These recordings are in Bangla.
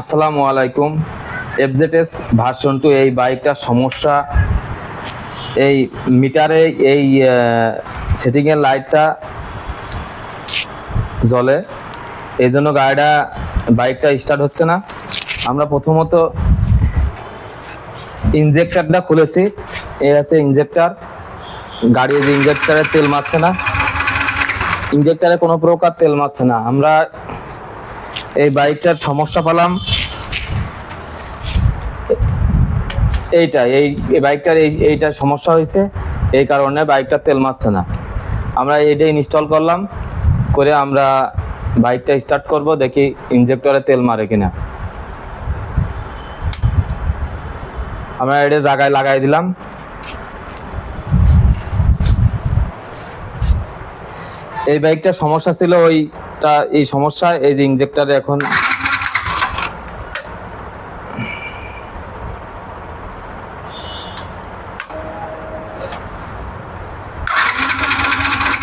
আসসালামু আলাইকুম। এফজেডএস ভার্সন টু এই বাইকটার সমস্যা। এই মিটারে এই সেটিংয়ের লাইটটা জ্বলে। এই জন্য গাড়িটা, বাইকটা স্টার্ট হচ্ছে না। আমরা প্রথমত ইনজেক্টরটা খুলেছি। এই আছে ইনজেক্টর গাড়ির ইনজেক্টরে তেল মারছে না। ইনজেক্টরে কোনো প্রকার তেল মারছে না। আমরা এই বাইকটার সমস্যা পেলাম। এইটা এই বাইকটার এই, এইটার সমস্যা হয়েছে। এই কারণে বাইকটা তেল মারছে না। আমরা এইটা ইনস্টল করলাম, করে আমরা বাইকটা স্টার্ট করব, দেখি ইনজেক্টরে তেল মারে কিনা। আমরা এটা জায়গায় লাগাই দিলাম। এই বাইকটার সমস্যা ছিল ওইটা এই সমস্যা, এই যে ইনজেক্টরে এখন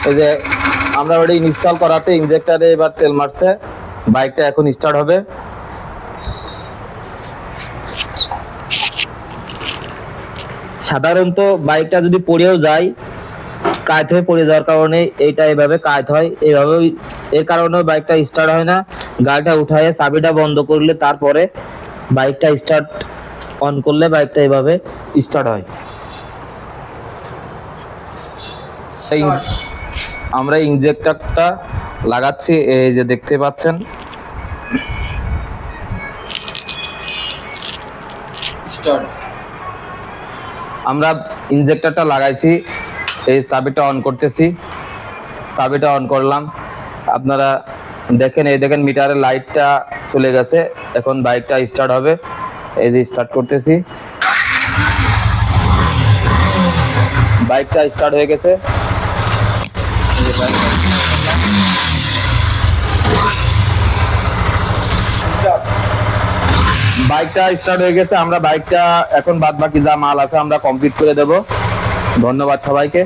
এই যে আমরা ওটা ইনস্টল করাতে ইনজেক্টরে এবার তেল মারছে, বাইকটা এখন স্টার্ট হবে। সাধারণত বাইকটা যদি পড়েও যায় কায়ত হয়ে পড়ে যাওয়ার কারণে এইটা এভাবে কায়ত হয়। এইভাবে এর কারণে বাইকটা স্টার্ট হয় না। গাড়িটা উঠায় চাবিটা বন্ধ করলে তারপরে বাইকটা স্টার্ট অন করলে বাইকটা এভাবে স্টার্ট হয়। আমরা ইনজেক্টরটা লাগাচ্ছি এই যে দেখতে পাচ্ছেন। আমরা ইনজেক্টরটা লাগাইছি। এই চাবিটা অন করতেছি। চাবিটা অন করলাম। আপনারা দেখেন, এই দেখেন মিটারের লাইটটা চলে গেছে। এখন বাইকটা স্টার্ট হবে। এই যে স্টার্ট করতেছি। বাইকটা স্টার্ট হয়ে গেছে। বাইকটা স্টার্ট হয়ে গেছে। আমরা বাইকটা এখন বাদ বাকি যা মাল আছে আমরা কমপ্লিট করে দেব। ধন্যবাদ সবাইকে।